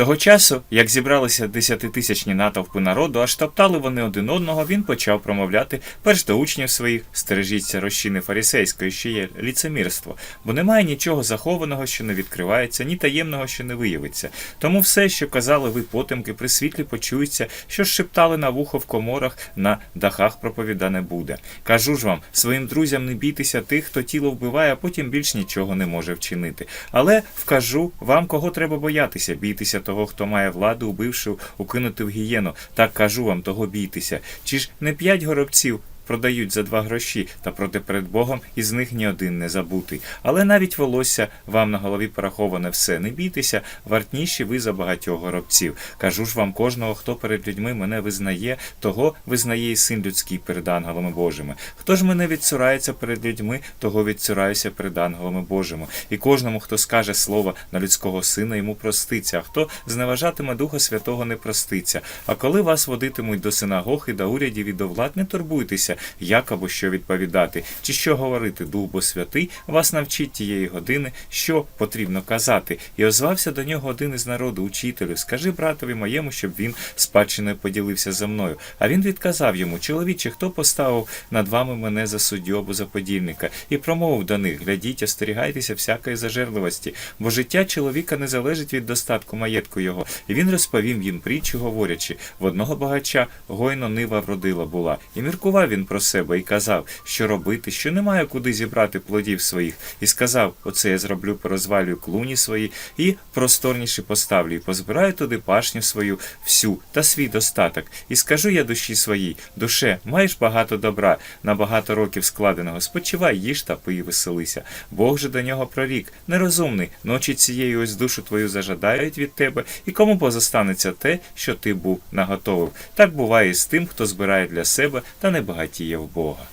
Того часу, як зібралися десятитисячні натовпи народу, аж топтали вони один одного, він почав промовляти перш до учнів своїх стережіться розчини фарисейської, що є ліцемірство, бо немає нічого захованого, що не відкривається, ні таємного, що не виявиться. Тому все, що казали ви потемки, при світлі почується, що шептали на вухо в коморах, на дахах проповідане буде. Кажу ж вам, своїм друзям не бійтеся тих, хто тіло вбиває, а потім більш нічого не може вчинити. Але вкажу вам, кого треба боятися. Бійтеся того, хто має владу, убивши, укинути в гієну. Так кажу вам, того бійтеся. Чи ж не п'ять горобців? Продають за два гроші, та проте перед Богом із них ні один не забутий. Але навіть волосся вам на голові пораховане все. Не бійтеся, вартніші ви за багатьох горобців. Кажу ж вам, кожного, хто перед людьми мене визнає, того визнає і син людський перед ангелами Божими. Хто ж мене відцурається перед людьми, того відцураюся перед ангелами Божими. І кожному, хто скаже слово на людського сина, йому проститься, а хто зневажатиме Духа Святого, не проститься. А коли вас водитимуть до синагог і до урядів і до влад, не турбуйтеся, як або що відповідати, чи що говорити, Дух бо святий вас навчить тієї години, що потрібно казати. І озвався до нього один із народу, учителю, скажи братові моєму, щоб він спадщиною поділився за мною. А він відказав йому, чоловіче, хто поставив над вами мене за суддю або за подільника, і промовив до них: глядіть, остерігайтеся всякої зажерливості, бо життя чоловіка не залежить від достатку маєтку його. І він розповів їм притчу, говорячи: в одного багача гойно нива вродила була, і міркував він про себе і казав, що робити, що немає куди зібрати плодів своїх, і сказав: Оце я зроблю, порозвалюю клуні свої, і просторніше поставлю, і позбираю туди пашню свою всю та свій достаток. І скажу я душі своїй, душе, маєш багато добра, на багато років складеного. Спочивай, їж та пий, веселися. Бог же до нього прорік, нерозумний, ночі цієї ось душу твою зажадають від тебе, і кому позостанеться те, що ти був наготовив. Так буває і з тим, хто збирає для себе та не багатіє в Бога.